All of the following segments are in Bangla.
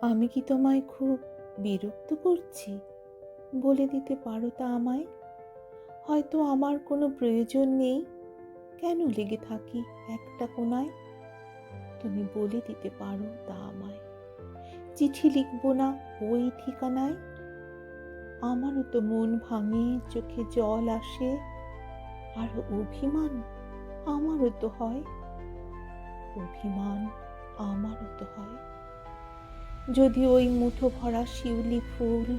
আমি কি তোমায় খুব বিরক্ত করছি? বলে দিতে পারো তা আমায়? হয়তো আমার কোনো প্রয়োজন নেই। কেন লেগে থাকি একটা কোনায় তুমি বলে দিতে পারো তা আমায়। চিঠি লিখব না ওই ঠিকানায়? আমারও তো মন ভাঙে, চোখে জল আসে। আর অভিমান আমারও তো হয়। অভিমান আমারও তো হয়। যদি ওই মুঠো ভরা শিউলি ফুল,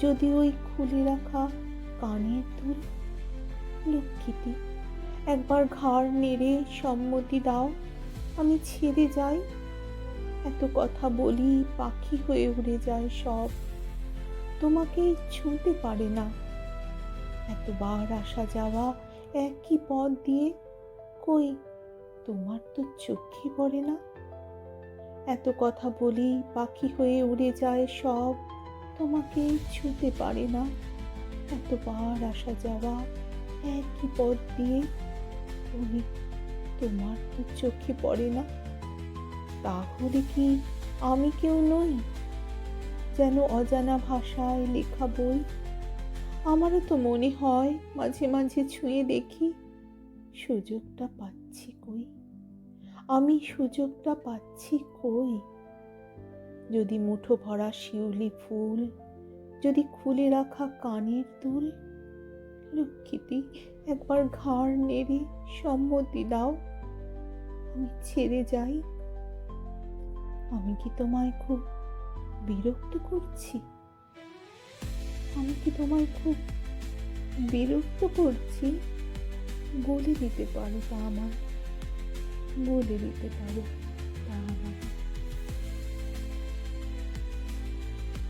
যদি ওই খুলে রাখা কানের দুল। লক্ষ্মীটি, একবার ঘাড় নেড়ে সম্মতি দাও, আমি ছেড়ে যাই। এত কথা বলি পাখি হয়ে উড়ে যায় সব। তোমাকে ছুঁতে পারে না। এতবার আসা যাওয়া একই পথ দিয়ে কই? তোমার তো চোখে পড়ে না। এত কথা বলি, পাখি হয়ে উড়ে যায় সব। তোমাকে ছুঁতে পারে না। এতবার আসা যাওয়া একই পথ দিয়ে কই তোমার তো চোখে পড়ে না? তাহলে কি আমি কেউ নই? যেন অজানা ভাষায় লেখা বই। আমারও তো মনে হয় মাঝে মাঝে ছুঁয়ে দেখি, সুযোগটা পাচ্ছি কই? আমি সুযোগটা পাচ্ছি কই? যদি মুঠো ভরা শিউলি ফুল, যদি খুলে রাখা কানের দুল, লক্ষ্মীটি একবার ঘাড় নেড়ে সম্মতি দাও, আমি ছেড়ে যাই। আমি কি তোমায় খুব বিরক্ত করছি? আমি কি তোমায় খুব বিরক্ত করছি? বলে দিতে পারো তা আমার। বলে দিতে পারো তা আমার